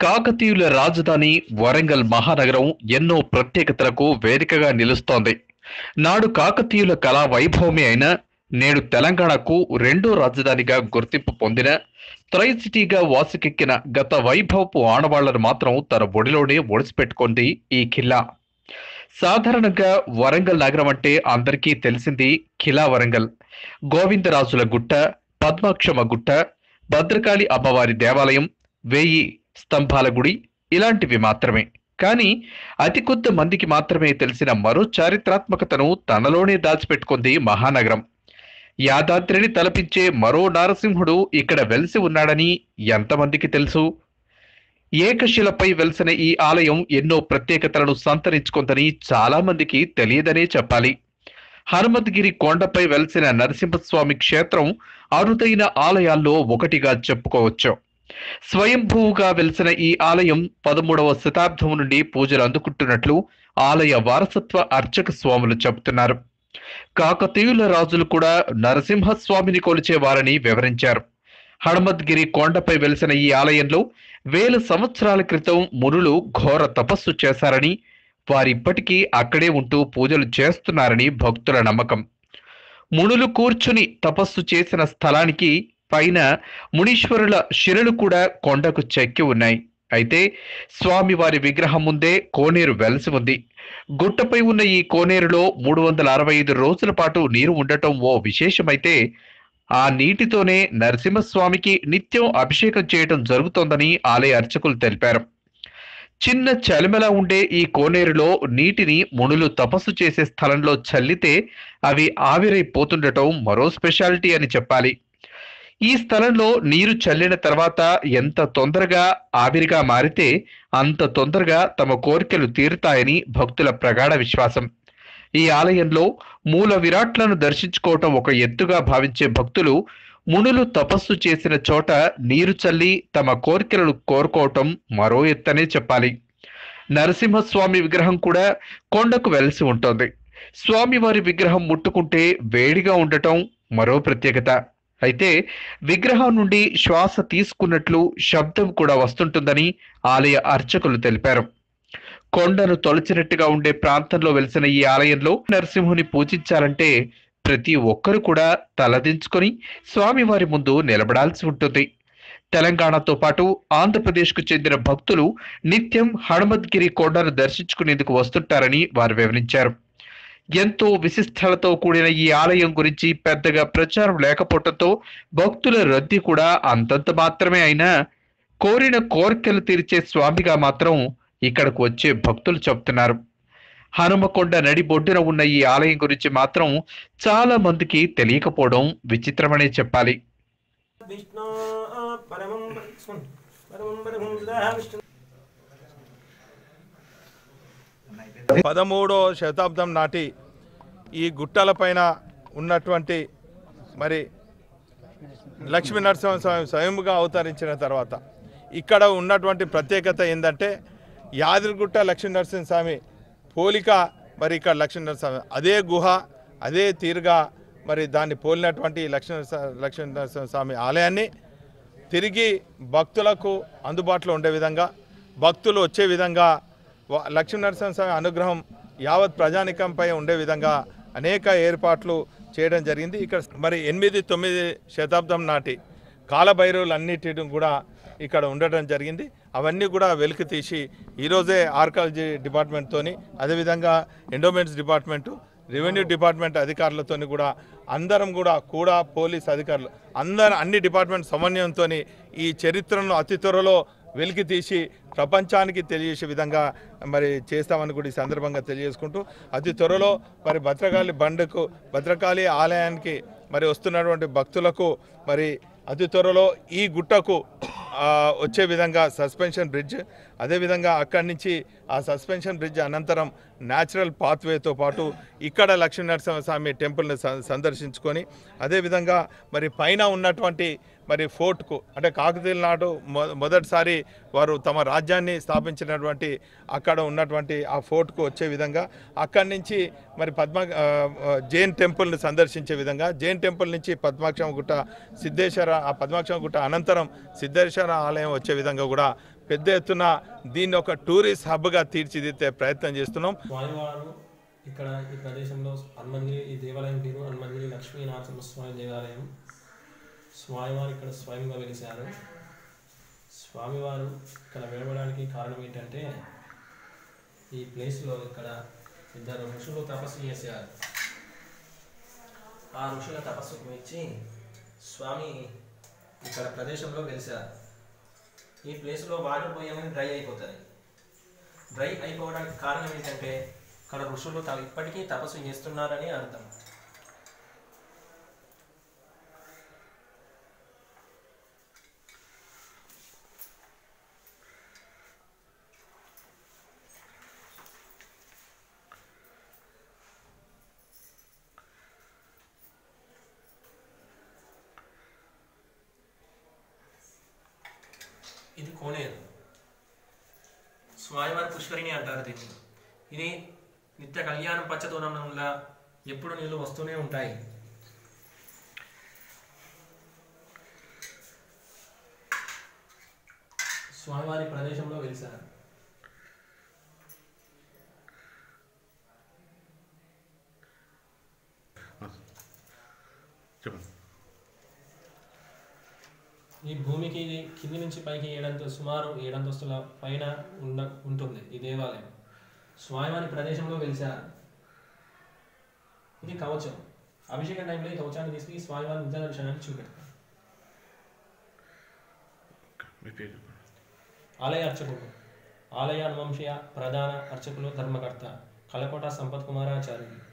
కాకతీయుల రాజధాని వరంగల్ మహానగరం ఎన్నో ప్రత్యేకతలకు వేదికగా నిలుస్తోంది. నాడు కాకతీయుల కళా వైభవమే అయిన నేడు తెలంగాణకు రెండో రాజధానిగా గుర్తింపు పొందిన త్రై సిటీగా వాసుకెక్కిన గత వైభవపు ఆడవాళ్ళను మాత్రం తన ఒడిలోనే ఒడిసిపెట్టుకుంది ఈ ఖిల్లా. సాధారణంగా వరంగల్ నగరం అంటే అందరికీ తెలిసింది ఖిలా వరంగల్. గోవిందరాజుల గుట్ట పద్మాక్షమ గుట్ట భద్రకాళి అమ్మవారి దేవాలయం వెయ్యి స్తంభాల గుడి ఇలాంటివి మాత్రమే. కానీ అతి కొద్ది మందికి మాత్రమే తెలిసిన మరో చారిత్రాత్మకతను తనలోనే దాచిపెట్టుకుంది మహానగరం. యాదాద్రిని తలపించే మరో నారసింహుడు ఇక్కడ వెలిసి ఉన్నాడని ఎంతమందికి తెలుసు? ఏకశిలపై వెలిసిన ఈ ఆలయం ఎన్నో ప్రత్యేకతలను సంతరించుకుందని చాలామందికి తెలియదనే చెప్పాలి. హనుమద్గిరి కొండపై వెలిసిన నరసింహస్వామి క్షేత్రం అరుదైన ఆలయాల్లో ఒకటిగా చెప్పుకోవచ్చు. స్వయంభూగా వెలిసిన ఈ ఆలయం పదమూడవ శతాబ్దం నుండి పూజలు అందుకుంటున్నట్లు ఆలయ వారసత్వ అర్చక స్వాములు చెబుతున్నారు. కాకతీయుల రాజులు కూడా నరసింహస్వామిని కొలిచేవారని వివరించారు. హనుమద్గిరి కొండపై వెలిసిన ఈ ఆలయంలో వేల సంవత్సరాల క్రితం మునులు ఘోర తపస్సు చేశారని వారిప్పటికీ అక్కడే ఉంటూ పూజలు చేస్తున్నారని భక్తుల నమ్మకం. మునులు కూర్చుని తపస్సు చేసిన స్థలానికి పైన మునీశ్వరుల శిరలు కూడా కొండకు చెక్కి ఉన్నాయి. అయితే స్వామివారి విగ్రహం ముందే కోనేరు వెలసి ఉంది. గుట్టపై ఉన్న ఈ కోనేరులో మూడు వందల అరవై ఐదు రోజుల పాటు నీరు ఉండటం ఓ విశేషమైతే ఆ నీటితోనే నరసింహస్వామికి నిత్యం అభిషేకం చేయటం జరుగుతోందని ఆలయ అర్చకులు తెలిపారు. చిన్న చలిమెల ఉండే ఈ కోనేరులో నీటిని మునులు తపస్సు చేసే స్థలంలో చల్లితే అవి ఆవిరైపోతుండటం మరో స్పెషాలిటీ అని చెప్పాలి. ఈ స్థలంలో నీరు చల్లిన తర్వాత ఎంత తొందరగా ఆవిరిగా మారితే అంత తొందరగా తమ కోరికలు తీరుతాయని భక్తుల ప్రగాఢ విశ్వాసం. ఈ ఆలయంలో మూల విరాట్లను దర్శించుకోవటం ఒక ఎత్తుగా భావించే భక్తులు మునులు తపస్సు చేసిన చోట నీరు చల్లి తమ కోరికలను కోరుకోవటం మరో ఎత్తనే చెప్పాలి. నరసింహస్వామి విగ్రహం కూడా కొండకు వెలసి ఉంటుంది. స్వామివారి విగ్రహం ముట్టుకుంటే వేడిగా ఉండటం మరో ప్రత్యేకత. అయితే విగ్రహం నుండి శ్వాస తీసుకున్నట్లు శబ్దం కూడా వస్తుంటుందని ఆలయ అర్చకులు తెలిపారు. కొండను తొలచినట్టుగా ఉండే ప్రాంతంలో వెలిసిన ఈ ఆలయంలో నరసింహుని పూజించాలంటే ప్రతి ఒక్కరు కూడా తలదించుకొని స్వామివారి ముందు నిలబడాల్సి ఉంటుంది. తెలంగాణతో పాటు ఆంధ్రప్రదేశ్కు చెందిన భక్తులు నిత్యం హనుమద్గిరి కొండను దర్శించుకునేందుకు వస్తుంటారని వారు వివరించారు. ఎంతో విశిష్టలతో కూడిన ఈ ఆలయం గురించి పెద్దగా ప్రచారం లేకపోవటంతో భక్తుల రద్దీ కూడా అంతంత మాత్రమే అయినా కోరిన కోరికలు తీర్చే స్వామిగా మాత్రం ఇక్కడకు వచ్చే భక్తులు చెప్తున్నారు. హనుమకొండ నడి బొడ్డున ఉన్న ఈ ఆలయం గురించి మాత్రం చాలా మందికి తెలియకపోవడం విచిత్రమనే చెప్పాలి. పదమూడో శతాబ్దం నాటి ఈ గుట్టలపైన ఉన్నటువంటి మరి లక్ష్మీ నరసింహస్వామి స్వయంగా అవతరించిన తర్వాత ఇక్కడ ఉన్నటువంటి ప్రత్యేకత ఏంటంటే యాదగిరిగుట్ట లక్ష్మీ నరసింహస్వామి పోలిక మరి ఇక్కడ లక్ష్మీ నరసింహ అదే గుహ అదే తీరుగా మరి దాన్ని పోలినటువంటి లక్ష్మీ నరసింహ లక్ష్మీ నరసింహస్వామి ఆలయాన్ని తిరిగి భక్తులకు అందుబాటులో ఉండే విధంగా భక్తులు వచ్చే విధంగా లక్ష్మీ నరసింహస్వామి అనుగ్రహం యావత్ ప్రజానికంపై ఉండే విధంగా అనేక ఏర్పాట్లు చేయడం జరిగింది. ఇక్కడ మరి ఎనిమిది తొమ్మిది శతాబ్దం నాటి కాలభైరవులన్నిటిని కూడా ఇక్కడ ఉండటం జరిగింది. అవన్నీ కూడా వెలికి తీసి ఈరోజే ఆర్కాలజీ డిపార్ట్మెంట్తోని అదేవిధంగా ఎండోమెంట్స్ డిపార్ట్మెంటు రెవెన్యూ డిపార్ట్మెంట్ అధికారులతోని కూడా అందరం కూడా కూడా పోలీస్ అధికారులు అందరు అన్ని డిపార్ట్మెంట్ సమన్వయంతో ఈ చరిత్రను అతి త్వరలో వెలికి తీసి ప్రపంచానికి తెలియజేసే విధంగా మరి చేస్తామని కూడా ఈ సందర్భంగా తెలియజేసుకుంటూ అతి త్వరలో మరి భద్రకాళి బండకు భద్రకాళి ఆలయానికి మరి వస్తున్నటువంటి భక్తులకు మరి అతి త్వరలో ఈ గుట్టకు వచ్చే విధంగా సస్పెన్షన్ బ్రిడ్జ్ అదేవిధంగా అక్కడి నుంచి ఆ సస్పెన్షన్ బ్రిడ్జ్ అనంతరం న్యాచురల్ పాత్వేతో పాటు ఇక్కడ లక్ష్మీ నరసింహస్వామి టెంపుల్ని స- సందర్శించుకొని అదేవిధంగా మరి పైన ఉన్నటువంటి మరి ఫోర్ట్కు అంటే కాకతీయుల నాడు మొదటిసారి వారు తమ రాజ్యాన్ని స్థాపించినటువంటి అక్కడ ఉన్నటువంటి ఆ ఫోర్ట్కు వచ్చే విధంగా అక్కడి నుంచి మరి పద్మ జైన్ టెంపుల్ని సందర్శించే విధంగా జైన్ టెంపుల్ నుంచి పద్మాక్షమ గుట్ట సిద్ధేశ్వర ఆ పద్మాక్షమ గుట్ట అనంతరం సిద్ధేశ్వర ఆలయం వచ్చే విధంగా కూడా పెద్ద ఎత్తున దీన్ని ఒక టూరిస్ట్ హబ్గా తీర్చిదిద్దే ప్రయత్నం చేస్తున్నాం. స్వామివారు ఇక్కడ ఈ ప్రదేశంలో హనుమంగిరి ఈ దేవాలయం పేరు హనుమంగిరి లక్ష్మీ స్వామి దేవాలయం. స్వామివారు ఇక్కడ స్వయంగా వెలిశారు. స్వామివారు ఇక్కడ వెలవడానికి కారణం ఏంటంటే ఈ ప్లేస్లో ఇక్కడ ఇద్దరు ఋషులు తపస్సు చేశారు. ఆ ఋషుల తపస్సుకు మెచ్చి స్వామి ఇక్కడ ప్రదేశంలో వెలిశారు. ఈ ప్లేస్లో వాటర్ పోయామని డ్రై అయిపోతుంది డ్రై అయిపోవడానికి కారణం ఏంటంటే ఇక్కడ ఋషులు త- ఇప్పటికీ తపస్సు చేస్తున్నారని అర్థం. కోనేరు స్వామివారి పుష్కరిణి అంటారు దీన్ని ఇది నిత్య కళ్యాణం పచ్చదోనంలా ఎప్పుడు నీళ్ళు వస్తూనే ఉంటాయి స్వామివారి ప్రదేశంలో వెలిసారు చెప్పండి ఈ భూమికి ఇది కింది నుంచి పైకి ఏడంత సుమారు ఏడంతస్తుల పైన ఉన్న ఉంటుంది ఈ దేవాలయం. స్వామివారి ప్రదేశంలో వెలిసారు ఇది కవచం. అభిషేకం టైంలో ఈ కవచాన్ని తీసుకుని స్వామివారి నిజ దర్శనాన్ని చూపెడతారు. ఆలయ అర్చకుడు. ఆలయ వంశీయ ప్రధాన అర్చకులు ధర్మకర్త. కలకోట సంపత్ కుమారాచార్యులు.